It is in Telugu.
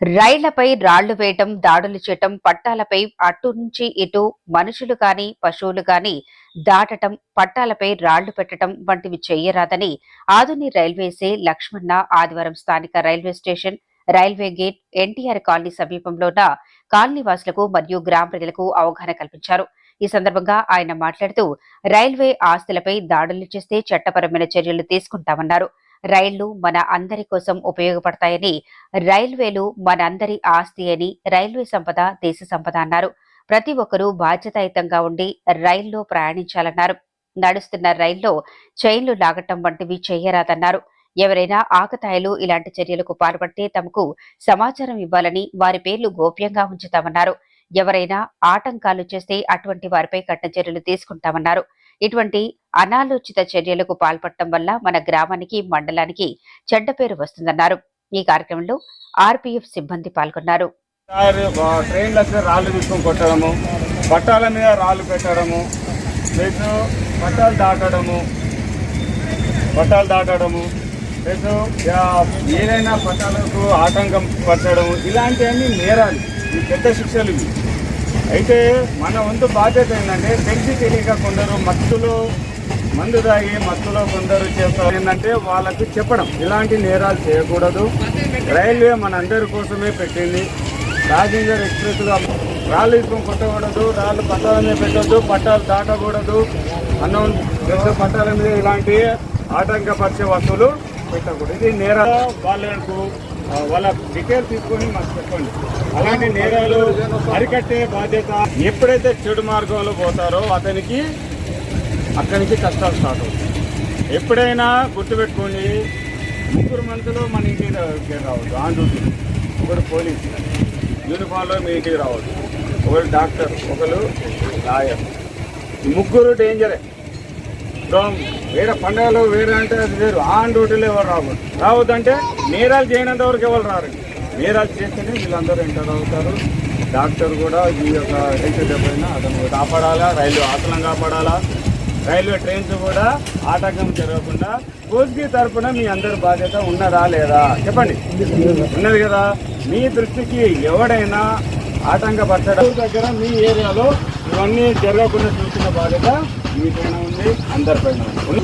రైళ్ళపై రాళ్ళు వేయటం దాడులు చేయటం పట్టాలపై అటు నుంచి ఇటు మనుషులు కానీ పశువులు కానీ దాటటం పట్టాలపై రాళ్ళు పెట్టడం వంటివి చేయరాదని ఆధుని రైల్వేసే లక్ష్మణ ఆదివారం స్థానిక railway station railway gate NTR colony సమీపంలో ఉన్న కాలనీవాసులకు మరియు గ్రామ ప్రజలకు అవగాహన కల్పించారు. ఈ సందర్భంగా ఆయన మాట్లాడుతూ రైల్వే ఆస్తులపై దాడులు చేస్తే చట్టపరమైన చర్యలు తీసుకుంటామన్నారు. రైళ్ళు మన అందరి కోసం ఉపయోగపడతాయని రైల్వేలు మనందరి ఆస్తి అని రైల్వే సంపద దేశ సంపద అన్నారు. ప్రతి ఒక్కరూ బాధ్యతాయుతంగా ఉండి రైల్లో ప్రయాణించాలన్నారు. నడుస్తున్న రైల్లో చైన్లు లాగటం వంటివి చేయరాదన్నారు. ఎవరైనా ఆకతాయిలు ఇలాంటి చర్యలకు పాల్పడితే తమకు సమాచారం ఇవ్వాలని వారి పేర్లు గోప్యంగా ఉంచుతామన్నారు. ఎవరైనా ఆటంకాలు చేస్తే అటువంటి వారిపై కఠిన చర్యలు తీసుకుంటామన్నారు. ఇటువంటి అనాలోచిత చర్యలకు పాల్పడటం వల్ల మన గ్రామానికి మండలానికి చెడ్డ పేరు వస్తుందన్నారు. ఈ కార్యక్రమంలో ఆర్పీఎఫ్ సిబ్బంది పాల్గొన్నారు. ట్రైన్లకు రాళ్ళు తీసుకొని కొట్టడము పట్టాల మీద రాళ్ళు పెట్టడము ప్లస్ పట్టాలు దాటడము పట్టాలు దాటడము ప్లస్ ఏదైనా పట్టాలకు ఆటంకం పరచడము ఇలాంటివన్నీ నేరాలు. ఈ పెద్ద శిక్షలు ఇవి. అయితే మన వంతు బాధ్యత ఏంటంటే తెలిసి తెలియక కొందరు మత్తులు మందు తాగి మత్తులో కొందరు చేస్తారు. ఏంటంటే వాళ్ళకి చెప్పడం. ఇలాంటి నేరాలు చేయకూడదు. రైల్వే మన అందరి కోసమే పెట్టింది. ప్యాసింజర్ ఎక్స్ప్రెస్గా రాళ్ళు తీసుకొని కొట్టకూడదు. రాళ్ళు పట్టాల మీద పెట్టద్దు. పట్టాలు దాటకూడదు. అన్నం పెద్ద పట్టాల మీద ఇలాంటి ఆటంకపరిచే వస్తువులు పెట్టకూడదు. ఇది నేరాలు వాళ్ళకు వాళ్ళ డీటెయిల్ తీసుకొని మాకు చెప్పండి. అలాంటి నేరాలు అరికట్టే బాధ్యత ఎప్పుడైతే చెడు మార్గంలో పోతారో అతనికి అక్కడి నుంచి కష్టాలు స్టార్ట్ అవుతాయి. ఎప్పుడైనా గుర్తుపెట్టుకోండి ముగ్గురు మందిలో మన ఇంటికి రావద్దు. ఆన్ డ్యూటీ ఒకడు పోలీస్. యూనిఫామ్లో మీ ఇంటికి రావద్దు. ఒకరు డాక్టర్ ఒకరు లాయర్. ముగ్గురు డేంజరే వేరే పండుగలు వేరే అంటే అది వేరు. ఆన్ డ్యూటీలో ఎవరు రావద్దు రావద్దంటే నేరాలు చేయనంత వరకు ఎవరు రారు. నేరాలు చేస్తేనే వీళ్ళందరూ ఎంటర్ అవుతారు. డాక్టర్ కూడా ఈ యొక్క హెల్త్ దెబ్బైనా అతను కాపాడాలా రైలు ఆసనం కాపాడాలా రైల్వే ట్రైన్స్ కూడా ఆటంకం జరగకుండా కోస్గి తరపున మీ అందరి బాధ్యత ఉన్నదా లేదా? చెప్పండి. ఉన్నది కదా. మీ దృష్టికి ఎవడైనా ఆటంకపరచడం దగ్గర మీ ఏరియాలో ఇవన్నీ జరగకుండా చూసిన బాధ్యత మీ పైన ఉంది అందరిపైన ఉంది.